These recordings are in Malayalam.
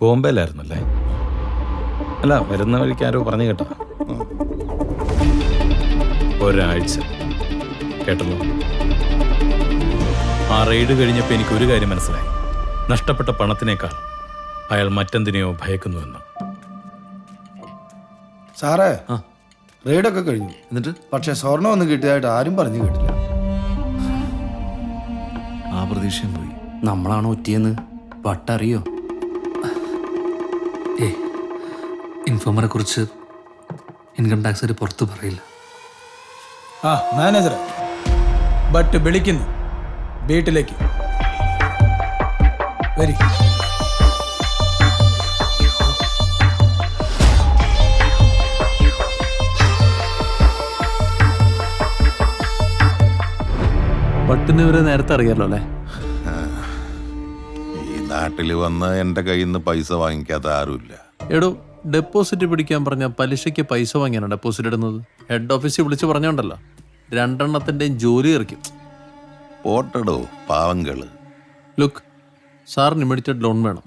ബോംബെയിലായിരുന്നല്ലേ അല്ല വരുന്ന വഴിക്ക് ആരോ പറഞ്ഞു കേട്ടോ. ഒരാഴ്ച. കേട്ടല്ലോ? ആ റെയ്ഡ് കഴിഞ്ഞപ്പോൾ എനിക്ക് ഒരു കാര്യം മനസ്സിലായി. നഷ്ടപ്പെട്ട പണത്തിനേക്കാൾ അയാൾ മറ്റെന്തിനെയോ ഭയക്കുന്നുവെന്ന്. സാറേ റെയ്ഡൊക്കെ കഴിഞ്ഞു. എന്നിട്ട്? പക്ഷെ സ്വർണം ഒന്നും കിട്ടിയതായിട്ട് ആരും പറഞ്ഞു കേട്ടില്ല. ആ പ്രതീക്ഷയും പോയി. നമ്മളാണോ ഒറ്റിയെന്ന്? വട്ടറിയോ? ഇൻഫോമറെ കുറിച്ച് ഇൻകം ടാക്സ് പുറത്ത് പറയില്ല. ആ മാനേജർ ബട്ട് വിളിക്കുന്നു. വീട്ടിലേക്ക്. വരി പട്ടിന് ഇവരെ നേരത്തെ അറിയാലോ അല്ലേ? ഈ നാട്ടിൽ വന്ന് എന്റെ കയ്യിൽ നിന്ന് പൈസ വാങ്ങിക്കാത്ത ആരുമില്ല. എടോ ഡെപ്പോസിറ്റ് പിടിക്കാൻ പറഞ്ഞ പലിശയ്ക്ക് പൈസ വാങ്ങിയാണ് ഡെപ്പോസിറ്റ് ഇടുന്നത്. ഹെഡ് ഓഫീസിൽ വിളിച്ച് പറഞ്ഞോണ്ടല്ലോ. രണ്ടെണ്ണത്തിന്റെയും ജോലി ഇറക്കും. പോട്ടടോ പാവങ്ങൾ. ലുക്ക് സാറിന് ഇമ്മീഡിയറ്റ് ലോൺ വേണം.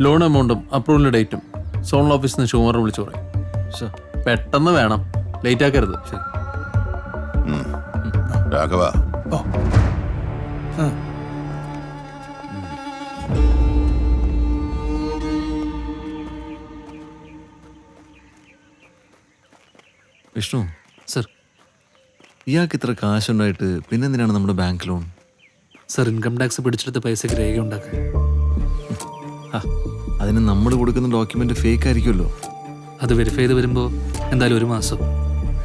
ലോൺ എമൗണ്ടും അപ്രൂവൽ ഡേറ്റും സോൺ ഓഫീസിൽ നിന്ന് ഷുമർ വിളിച്ച് പറയും. പെട്ടെന്ന് വേണം. ലേറ്റ് ആക്കരുത്. ശരി. രാഘവ. ഓ. ആ. വിഷ്ണു സർ ഇയാൾക്ക് ഇത്ര കാശുണ്ടായിട്ട് പിന്നെന്തിനാണ് നമ്മുടെ bank loan sir income tax പിടിച്ചെടുത്ത പൈസ രേഖ ഉണ്ടാക്കാൻ ആ, അതിന് നമ്മൾ കൊടുക്കുന്ന ഡോക്യുമെന്റ് ഫേക്ക് ആയിരിക്കുമല്ലോ അത് വെരിഫൈ ചെയ്ത് വരുമ്പോൾ എന്തായാലും ഒരു മാസം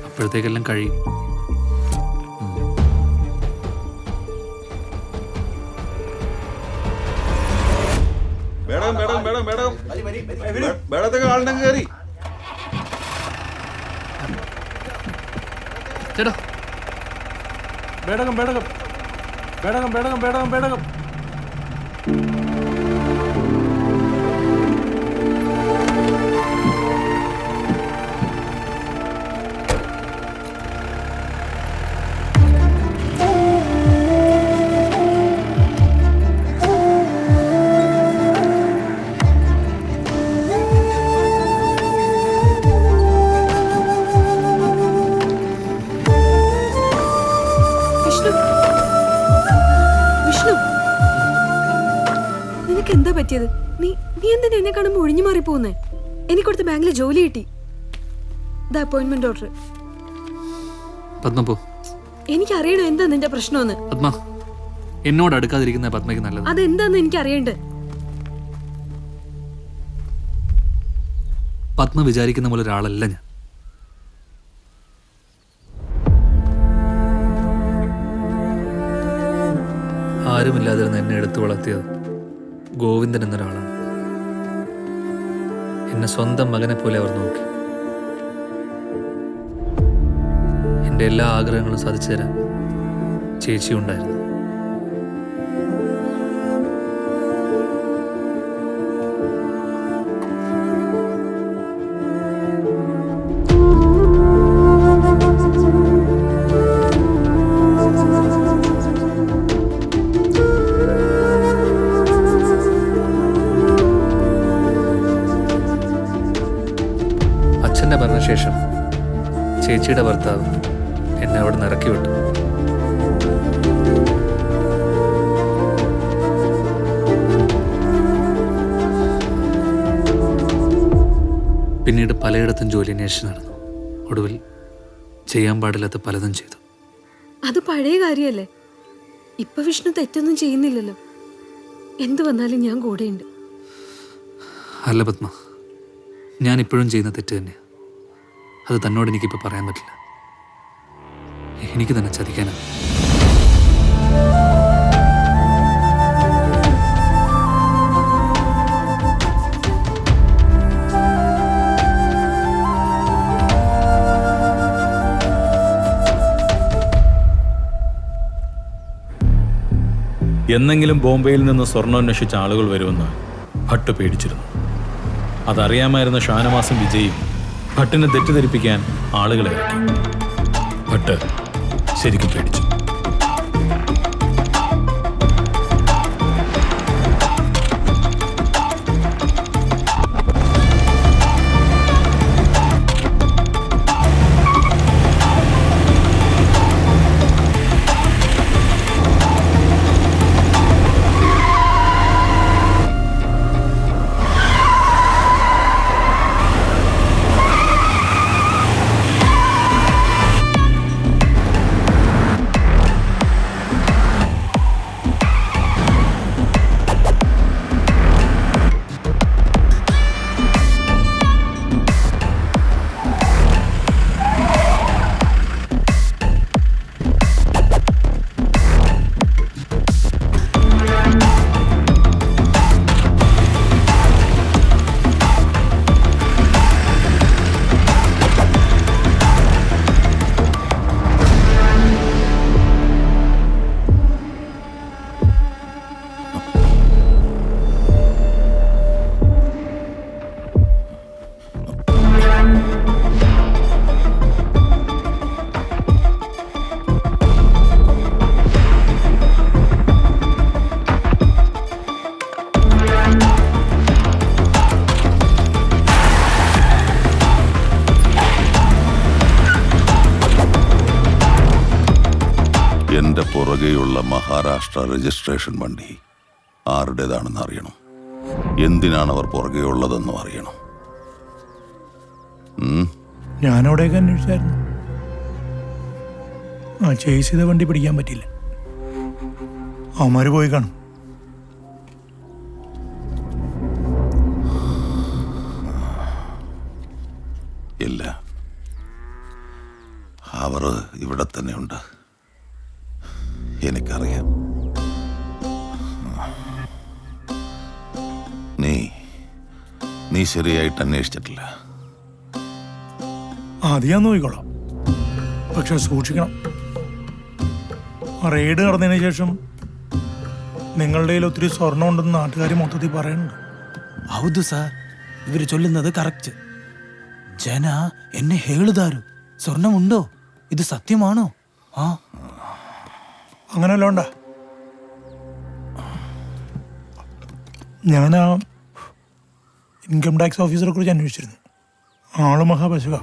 അപ്പോഴത്തേക്കെല്ലാം കഴിയും മേഡം മേഡം മേഡം മേഡം മേഡത്തെ ആളുണ്ടെങ്കിൽ കയറി ചേട്ടാ. ബേടകം ബേടകം ബേടകം ബേടകം ബേടകം ബേടകം നിനക്ക് എന്താ പറ്റിയത്? നീ നീ എന്തിനാ എന്നെ കാണുമ്പോ ഒഴിഞ്ഞു മാറി പോകുന്നേ എനിക്ക് കൊടുത്ത ബാങ്കിൽ ജോലി കിട്ടി. ദ അപ്പോയിന്റ്മെന്റ് ഓർഡർ പത്മ പോ. എനിക്ക് അറിയണം എന്താ നിന്റെ പ്രശ്നമെന്ന്? പത്മ എന്നോട് അടുക്കാതിരിക്കുന്ന പത്മയ്ക്ക് നല്ലത്. അതെന്താന്ന് എനിക്ക് അറിയണ്ട് പത്മ വിചാരിക്കുന്ന പോലെ ഒരാളല്ല ഞാൻ. ആരുമില്ലാതിരുന്ന എന്നെ എടുത്തു വളർത്തിയത് ഗോവിന്ദൻ എന്നൊരാളാണ്. എന്നെ സ്വന്തം മകനെ പോലെ അവർ നോക്കി. എന്റെ എല്ലാ ആഗ്രഹങ്ങളും സാധിച്ചു തരാൻ ചേച്ചി മരണശേഷം ചേച്ചിയുടെ ഭർത്താവ് എന്നെ അവിടെ നിന്ന് ഇറക്കി വിട്ടു. പിന്നീട് പലയിടത്തും ജോലി അന്വേഷിച്ച് നടന്നു. ഒടുവിൽ ചെയ്യാൻ പാടില്ലാത്ത പലതും ചെയ്തു. അത് പഴയ കാര്യല്ലേ? ഇപ്പൊ വിഷ്ണു തെറ്റൊന്നും ചെയ്യുന്നില്ലല്ലോ. എന്ത് വന്നാലും ഞാൻ കൂടെയുണ്ട്. അല്ല പത്മ ഞാൻ ഇപ്പോഴും ചെയ്യുന്ന തെറ്റ് തന്നെയാണ് അത് തന്നോട് എനിക്കിപ്പോൾ പറയാൻ പറ്റില്ല. എനിക്ക് തന്നെ ചതിക്കാനാണ് എന്നെങ്കിലും ബോംബെയിൽ നിന്ന് സ്വർണോന്വേഷിച്ച ആളുകൾ വരുമെന്ന് ഭട്ട് പേടിച്ചിരുന്നു. അതറിയാമായിരുന്ന ഷാനവാസും വിജയും ഭട്ടിനെ തെറ്റിദ്ധരിപ്പിക്കാൻ ആളുകളെ ഭട്ട് ശരിക്കും പേടിച്ചു. പുറകെയുള്ള മഹാരാഷ്ട്ര രജിസ്ട്രേഷൻ വണ്ടി ആരുടേതാണെന്ന് അറിയണം. എന്തിനാണ് അവർ പുറകെയുള്ളതെന്നും അറിയണം. ഞാൻ ഞാനവിടെയൊക്കെ അന്വേഷിച്ചായിരുന്നു. ആ ചേസ് ചെയ്ത വണ്ടി പിടിക്കാൻ പറ്റില്ല അവന്മാര് പോയി കാണും. ഇല്ല. അവർ ഇവിടെ തന്നെയുണ്ട്. എനിക്കറിയാം. നീ നീ ശരിയായിട്ട് അന്വേഷിച്ചിട്ടില്ല. അത് ഞാൻ നോക്കിക്കോളാം. പക്ഷെ സൂക്ഷിക്കണം. റെയ്ഡ് നടന്നതിന് ശേഷം നിങ്ങളുടെ കയ്യിൽ ഒത്തിരി സ്വർണം ഉണ്ടെന്ന് നാട്ടുകാർ മൊത്തത്തിൽ പറയുന്നുണ്ട്. ഹൗദു സാർ ഇവർ ചൊല്ലുന്നത് കറക്റ്റ് ജന എന്നെ ഹേളുതാരു സ്വർണമുണ്ടോ ഇത് സത്യമാണോ? ആ ಹಾ ഉണ്ട ഞാൻ ആ ഇൻകം ടാക്സ് ഓഫീസറെ കുറിച്ച് അന്വേഷിച്ചിരുന്നു. ആൾ മഹാപശുക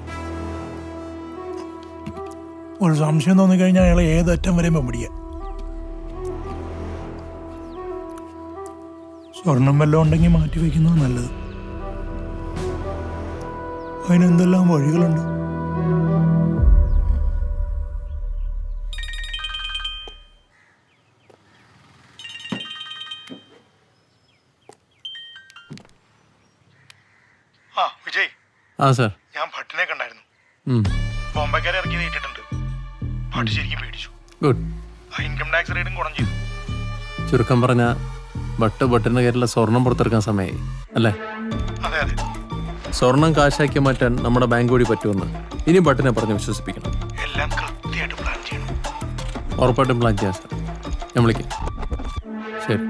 ഒരു സംശയം തോന്നിക്കഴിഞ്ഞാൽ അയാളെ ഏതറ്റം വരെയും പമ്പിടിക്കുക സ്വർണം വല്ലതും ഉണ്ടെങ്കിൽ മാറ്റി വയ്ക്കുന്നത് നല്ലത്. അതിനെന്തെല്ലാം വഴികളുണ്ട്? ആ സാർ ഞാൻ ഭട്ടിനെ കണ്ടായിരുന്നു ബോംബെക്കാരെ ഇറക്കി നീട്ടിട്ടുണ്ട് ഭട്ട് ശരിക്കും പേടിച്ചു. ഗുഡ് ആ ഇൻകം ടാക്സ് റേറ്റും കുറഞ്ഞു ചുരുക്കം പറഞ്ഞ ഭട്ട് ഭട്ടിന്റെ കയ്യിലുള്ള സ്വർണം പുറത്തെടുക്കാൻ സമയമായി അല്ലേ? അതെ അതെ. സ്വർണം കാശാക്കി മാറ്റാൻ നമ്മുടെ ബാങ്ക് വഴി പറ്റുമെന്ന് ഇനി ഭട്ടിനെ പറഞ്ഞ് വിശ്വസിപ്പിക്കണം. എല്ലാം കൃത്യമായിട്ട് പ്ലാൻ ചെയ്യണം. ഉറപ്പായിട്ടും പ്ലാൻ ചെയ്യാം സാർ ഞാൻ വിളിക്കാം. ശരി.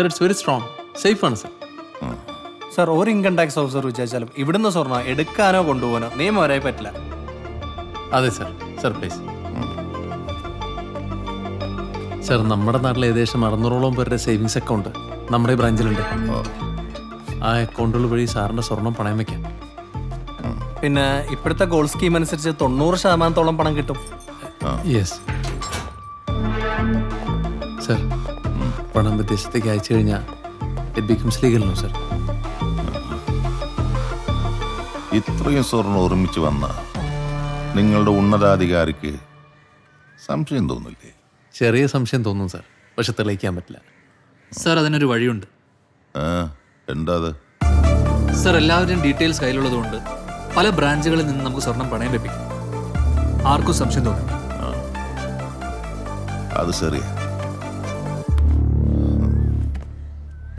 Sir it's very strong safe ആണ് സർ സർ ഒരു ഇൻകം ടാക്സ് ഓഫീസർ വിചാരിച്ചാലും ഇവിടുന്ന് സ്വർണം എടുക്കാനോ കൊണ്ടുപോകാനോ നിയമം വരായി പറ്റില്ല. അതെ സർ സർ പ്ലീസ് സർ നമ്മുടെ നാട്ടിൽ ഏകദേശം അറുന്നൂറോളം പേരുടെ സേവിങ്സ് അക്കൗണ്ട് നമ്മുടെ ഈ ബ്രാഞ്ചിലുണ്ട്. ആ അക്കൗണ്ടുകൾ വഴി സാറിന്റെ സ്വർണം പണയം വെക്കാം. പിന്നെ ഇപ്പോഴത്തെ ഗോൾ സ്കീം അനുസരിച്ച് തൊണ്ണൂറ് ശതമാനത്തോളം പണം കിട്ടും. യെസ് വിദേശത്തേക്ക് അയച്ചു കഴിഞ്ഞാൽ it becomes legal no sir ഇത്രയും സ്വർണം ഒരുമിച്ച് വന്ന നിങ്ങളുടെ ഉന്നതാധികാരിക്ക് സംശയം തോന്നില്ലേ? ചെറിയ സംശയം തോന്നും സർ പക്ഷെ തെളിയിക്കാൻ പറ്റില്ല. സാർ അതിനൊരു വഴിയുണ്ട്. ആ എന്താ അത്? സാർ എല്ലാവരുടെയും ഡീറ്റെയിൽസ് കയ്യിലുള്ളതുകൊണ്ട് പല ബ്രാഞ്ചുകളിൽ നിന്ന് നമുക്ക് സ്വർണം പണയം ലഭിക്കും. ആർക്കും സംശയം തോന്നില്ല. അത് ശരിയാ.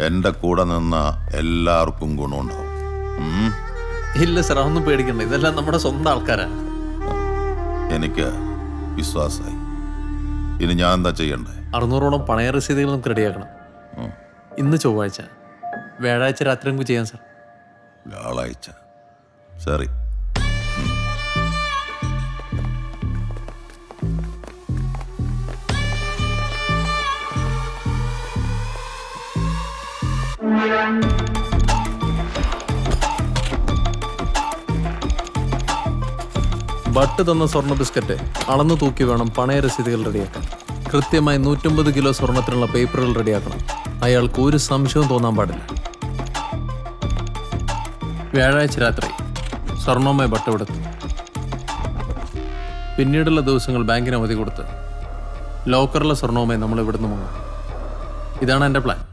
എന്റെ കൂടെ നിന്ന എല്ലാവർക്കും ഗുണമുണ്ടാവും. ഇല്ല സാർ അതൊന്നും പേടിക്കണ്ട. ഇതെല്ലാം നമ്മുടെ സ്വന്തം ആൾക്കാരാണ്. എനിക്ക് വിശ്വാസമായി. ഇനി ഞാൻ എന്താ ചെയ്യണ്ടേ? അറുന്നൂറോളം പണയ രസീതുകൾ നമുക്ക് റെഡിയാക്കണം. ഇന്ന് ചൊവ്വാഴ്ച. വ്യാഴാഴ്ച രാത്രി നമുക്ക് ചെയ്യാം സാർ. വ്യാഴാഴ്ച. ശരി. ബട്ട് തന്ന സ്വർണ ബിസ്ക്കറ്റ് അളന്നു തൂക്കി വേണം പണയ രസീതുകൾ റെഡിയാക്കാൻ. കൃത്യമായി നൂറ്റമ്പത് കിലോ സ്വർണത്തിനുള്ള പേപ്പറുകൾ റെഡിയാക്കണം. അയാൾക്ക് ഒരു സംശയവും തോന്നാൻ പാടില്ല. വ്യാഴാഴ്ച രാത്രി സ്വർണവുമായി ബട്ട് കൊടുത്തു പിന്നീടുള്ള ദിവസങ്ങൾ ബാങ്കിന് അവധി കൊടുത്ത് ലോക്കറിലെ സ്വർണവുമായി നമ്മൾ ഇവിടുന്ന് മുങ്ങും. ഇതാണ് എന്റെ പ്ലാൻ.